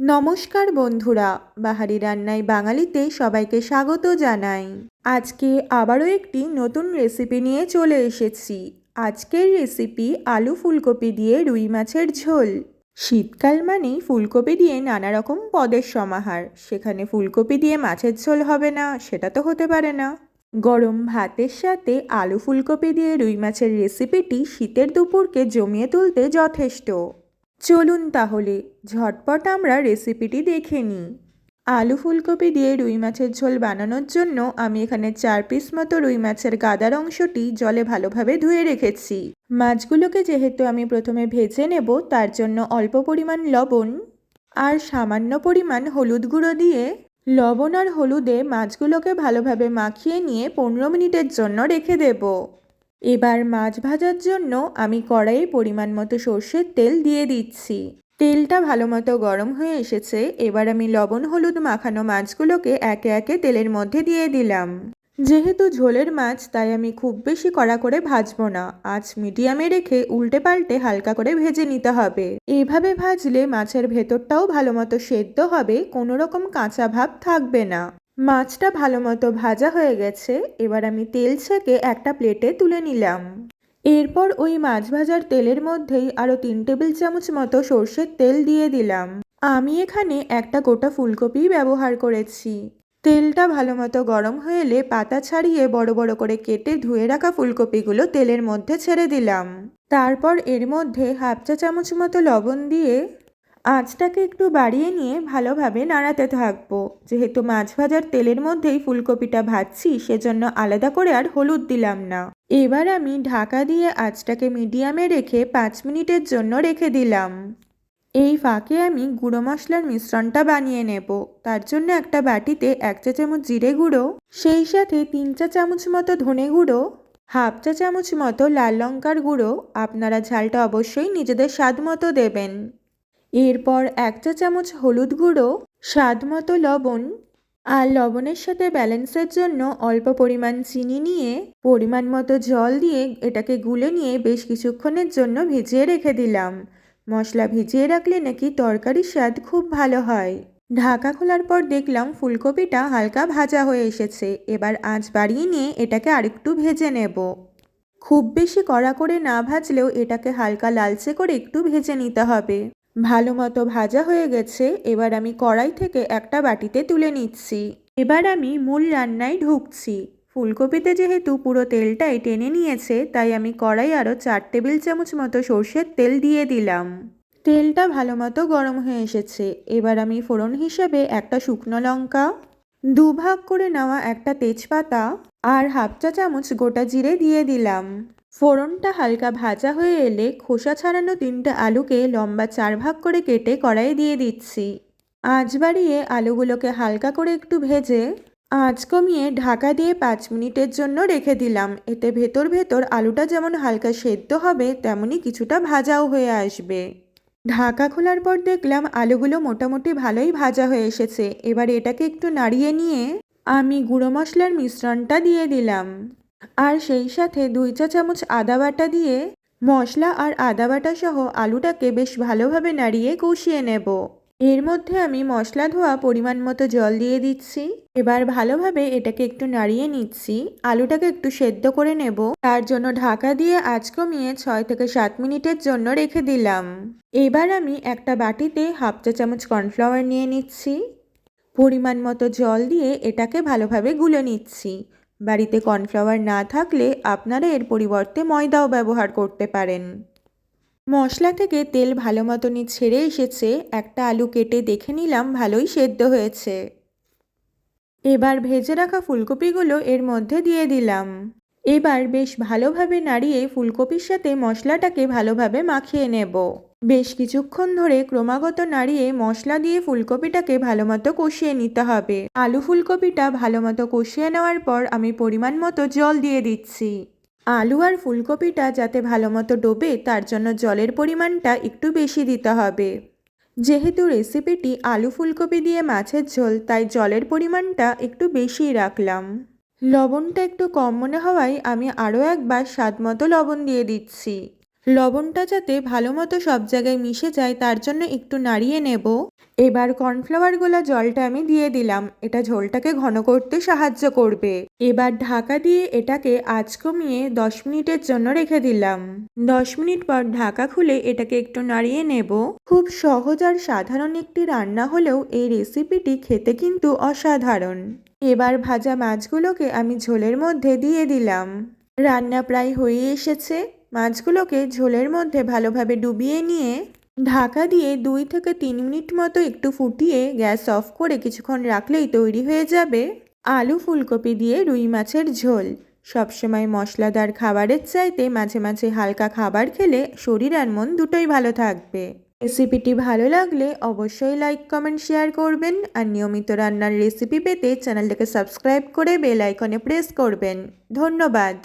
নমস্কার বন্ধুরা, বাহারি রান্নায় বাঙালিতে সবাইকে স্বাগত জানাই। আজকে আবারও একটি নতুন রেসিপি নিয়ে চলে এসেছি। আজকের রেসিপি আলু ফুলকপি দিয়ে রুই মাছের ঝোল। শীতকাল মানেই ফুলকপি দিয়ে নানা রকম পদের সমাহার। সেখানে ফুলকপি দিয়ে মাছের ঝোল হবে না, সেটা তো হতে পারে না। গরম ভাতের সাথে আলু ফুলকপি দিয়ে রুই মাছের রেসিপিটি শীতের দুপুরকে জমিয়ে তুলতে যথেষ্ট। চলুন তাহলে, ঝটপট আমরা রেসিপিটি দেখে নিই। আলু ফুলকপি দিয়ে রুই মাছের ঝোল বানানোর জন্য আমি এখানে চার পিস মতো রুই মাছের গাদার অংশটি জলে ভালোভাবে ধুয়ে রেখেছি। মাছগুলোকে যেহেতু আমি প্রথমে ভেজে নেব, তার জন্য অল্প পরিমাণ লবণ আর সামান্য পরিমাণ হলুদ গুঁড়ো দিয়ে লবণ আর হলুদে মাছগুলোকে ভালোভাবে মাখিয়ে নিয়ে পনেরো মিনিটের জন্য রেখে দেবো। এবার মাছ ভাজার জন্য আমি কড়াইয়ে পরিমাণ মতো সর্ষের তেল দিয়ে দিচ্ছি। তেলটা ভালো মতো গরম হয়ে এসেছে, এবার আমি লবণ হলুদ মাখানো মাছগুলোকে একে একে তেলের মধ্যে দিয়ে দিলাম। যেহেতু ঝোলের মাছ, তাই আমি খুব বেশি কড়া করে ভাজবো না। আজ মিডিয়ামে রেখে উল্টে পাল্টে হালকা করে ভেজে নিতে হবে। এইভাবে ভাজলে মাছের ভেতরটাও ভালো মতো সেদ্ধ হবে, কোনো রকম কাঁচা ভাব থাকবে না। মাছটা ভালো মতো ভাজা হয়ে গেছে, এবার আমি তেল ছেঁকে একটা প্লেটে তুলে নিলাম। এরপর ওই মাছ ভাজার তেলের মধ্যেই আরও তিন টেবিল চামচ মতো সর্ষের তেল দিয়ে দিলাম। আমি এখানে একটা গোটা ফুলকপি ব্যবহার করেছি। তেলটা ভালো মতো গরম হয়ে এলে পাতা ছাড়িয়ে বড় বড় করে কেটে ধুয়ে রাখা ফুলকপিগুলো তেলের মধ্যে ছেড়ে দিলাম। তারপর এর মধ্যে হাফ চা চামচ মতো লবণ দিয়ে আঁচটাকে একটু বাড়িয়ে নিয়ে ভালোভাবে নাড়াতে থাকব। যেহেতু মাছ ভাজার তেলের মধ্যেই ফুলকপিটা ভাজছি, সেজন্য আলাদা করে আর হলুদ দিলাম না। এবার আমি ঢাকা দিয়ে আঁচটাকে মিডিয়ামে রেখে পাঁচ মিনিটের জন্য রেখে দিলাম। এই ফাঁকে আমি গুঁড়ো মশলার মিশ্রণটা বানিয়ে নেব। তার জন্য একটা বাটিতে এক চা চামচ জিরে গুঁড়ো, সেই সাথে তিন চা চামচ মতো ধনে গুঁড়ো, হাফ চা চামচ মতো লাল লঙ্কার গুঁড়ো। আপনারা ঝালটা অবশ্যই নিজেদের স্বাদ মতো দেবেন। এরপর এক চা চামচ হলুদ গুঁড়ো, স্বাদ মতো লবণ আর লবণের সাথে ব্যালেন্সের জন্য অল্প পরিমাণ চিনি নিয়ে, পরিমাণ মতো জল দিয়ে এটাকে গুলে নিয়ে বেশ কিছুক্ষণের জন্য ভিজিয়ে রেখে দিলাম। মশলা ভিজিয়ে রাখলে নাকি তরকারির স্বাদ খুব ভালো হয়। ঢাকা খোলার পর দেখলাম ফুলকপিটা হালকা ভাজা হয়ে এসেছে। এবার আঁচ বাড়িয়ে নিয়ে এটাকে আরেকটু ভেজে নেব। খুব বেশি কড়া করে না ভাজলেও এটাকে হালকা লালচে করে একটু ভেজে নিতে হবে। ভালো মতো ভাজা হয়ে গেছে, এবার আমি কড়াই থেকে একটা বাটিতে তুলে নিচ্ছি। এবার আমি মূল রান্নায় ঢুকছি। ফুলকপিতে যেহেতু পুরো তেলটাই টেনে নিয়েছে, তাই আমি কড়াই আরও চার টেবিল চামচ মতো সর্ষের তেল দিয়ে দিলাম। তেলটা ভালো মতো গরম হয়ে এসেছে, এবার আমি ফোড়ন হিসেবে একটা শুকনো লঙ্কা দুভাগ করে নেওয়া একটা তেজপাতা আর হাফ চা চামচ গোটা জিরে দিয়ে দিলাম। ফোড়নটা হালকা ভাজা হয়ে এলে খোসা ছাড়ানো তিনটে আলুকে লম্বা চার ভাগ করে কেটে কড়াইয়ে দিয়ে দিচ্ছি। আঁচ বাড়িয়ে আলুগুলোকে হালকা করে একটু ভেজে আঁচ কমিয়ে ঢাকা দিয়ে পাঁচ মিনিটের জন্য রেখে দিলাম। এতে ভেতর ভেতর আলুটা যেমন হালকা সেদ্ধ হবে, তেমনি কিছুটা ভাজাও হয়ে আসবে। ঢাকা খোলার পর দেখলাম আলুগুলো মোটামুটি ভালোই ভাজা হয়ে এসেছে। এবার এটাকে একটু নাড়িয়ে নিয়ে আমি গুঁড়ো মশলার মিশ্রণটা দিয়ে দিলাম। আর সেই সাথে দুই চা চামচ আদা বাটা দিয়ে মশলা আর আদা বাটা সহ আলুটাকে বেশ ভালোভাবে নাড়িয়ে কষিয়ে নেব। এর মধ্যে আমি মশলা ধোয়া পরিমাণ মতো জল দিয়ে দিচ্ছি। এবার ভালোভাবে এটাকে একটু নাড়িয়ে নিচ্ছি। আলুটাকে একটু সেদ্ধ করে নেব। তার জন্য ঢাকা দিয়ে আঁচ কমিয়ে ছয় থেকে সাত মিনিটের জন্য রেখে দিলাম। এবার আমি একটা বাটিতে হাফ চা চামচ কর্নফ্লাওয়ার নিয়ে নিচ্ছি। পরিমাণ মতো জল দিয়ে এটাকে ভালোভাবে গুলে নিচ্ছি। বাড়িতে কর্নফ্লাওয়ার না থাকলে আপনারা এর পরিবর্তে ময়দাও ব্যবহার করতে পারেন। মশলা থেকে তেল ভালো মতনই ছেড়ে এসেছে, একটা আলু কেটে দেখে নিলাম ভালোই সেদ্ধ হয়েছে। এবার ভেজে রাখা ফুলকপিগুলো এর মধ্যে দিয়ে দিলাম। এবার বেশ ভালোভাবে নাড়িয়ে ফুলকপির সাথে মশলাটাকে ভালোভাবে মাখিয়ে নেব। বেশ কিছুক্ষণ ধরে ক্রমাগত নাড়িয়ে মশলা দিয়ে ফুলকপিটাকে ভালো মতো কষিয়ে নিতে হবে। আলু ফুলকপিটা ভালো মতো কষিয়ে নেওয়ার পর আমি পরিমাণ মতো জল দিয়ে দিচ্ছি। আলু আর ফুলকপিটা যাতে ভালো মতো ডোবে, তার জন্য জলের পরিমাণটা একটু বেশি দিতে হবে। যেহেতু রেসিপিটি আলু ফুলকপি দিয়ে মাছের ঝোল, তাই জলের পরিমাণটা একটু বেশিই রাখলাম। লবণটা একটু কম মনে হওয়ায় আমি আরও একবার স্বাদ মতো লবণ দিয়ে দিচ্ছি। লবণটা যাতে ভালো মতো সব জায়গায় মিশে যায়, তার জন্য একটু নাড়িয়ে নেব। এবার কর্নফ্লাওয়ার গোলা জলটা আমি দিয়ে দিলাম। এটা ঝোলটাকে ঘন করতে সাহায্য করবে। এবার ঢাকা দিয়ে এটাকে আঁচ কমিয়ে দশ মিনিটের জন্য রেখে দিলাম। দশ মিনিট পর ঢাকা খুলে এটাকে একটু নাড়িয়ে নেব। খুব সহজ আর সাধারণ একটি রান্না হলেও এই রেসিপিটি খেতে কিন্তু অসাধারণ। এবার ভাজা মাছগুলোকে আমি ঝোলের মধ্যে দিয়ে দিলাম। রান্না প্রায় হয়ে এসেছে। মাছগুলোকে ঝোলের মধ্যে ভালোভাবে ডুবিয়ে নিয়ে ঢাকা দিয়ে দুই থেকে তিন মিনিট মতো একটু ফুটিয়ে গ্যাস অফ করে কিছুক্ষণ রাখলেই তৈরি হয়ে যাবে আলু ফুলকপি দিয়ে রুই মাছের ঝোল। সবসময় মশলাদার খাবারের চাইতে মাঝে মাঝে হালকা খাবার খেলে শরীর আর মন দুটোই ভালো থাকবে। রেসিপিটি ভালো লাগলে অবশ্যই লাইক, কমেন্ট, শেয়ার করবেন আর নিয়মিত রান্নার রেসিপি পেতে চ্যানেলটাকে সাবস্ক্রাইব করে বেল আইকনে প্রেস করবেন। ধন্যবাদ।